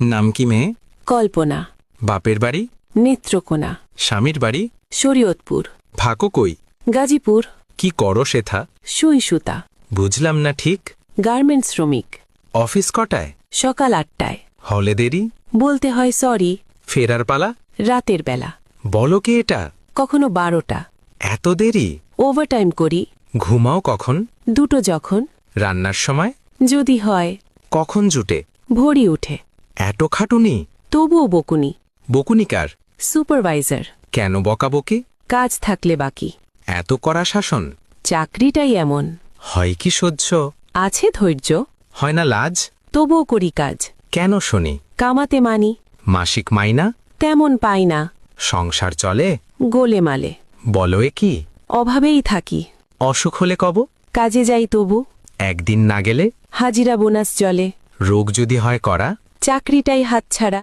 নাম কি মেয়ে? কল্পনা। বাপের বাড়ি? নেত্রকোনা। স্বামীর বাড়ি? শরীয়তপুর। ভাকো কই? গাজীপুর। কি করো সেথা সুই সুতা বুঝলাম না ঠিক। গার্মেন্টস শ্রমিক। অফিস কটায়? সকাল আটটায়। হলে দেরি? বলতে হয় সরি। ফেরার পালা? রাতের বেলা। বলো কি এটা? কখনো বারোটা। এত দেরি? ওভারটাইম করি। ঘুমাও কখন? দুটো যখন। রান্নার সময়? যদি হয়। কখন জুটে? ভরি উঠে। এত খাটুনি? তবুও বকুনি। বকুনিকার সুপারভাইজার। কেন বকাবকি? কাজ থাকলে বাকি। এত কড়া শাসন? চাকরিটাই এমন। হয় কি সহ্য? আছে ধৈর্য। হয় না লাজ? তবুও করি কাজ। কেন শুনি? কামাতে মানি। মাসিক মাইনা? তেমন পাই না। সংসার চলে? গোলে মালে। বলো এ কি? অভাবেই থাকি। অসুখ হলে কব? কাজে যাই তবু। একদিন না গেলে? হাজিরা বোনাস জলে রোগ যদি হয় করা? চাকরিটাই হাতছাড়া।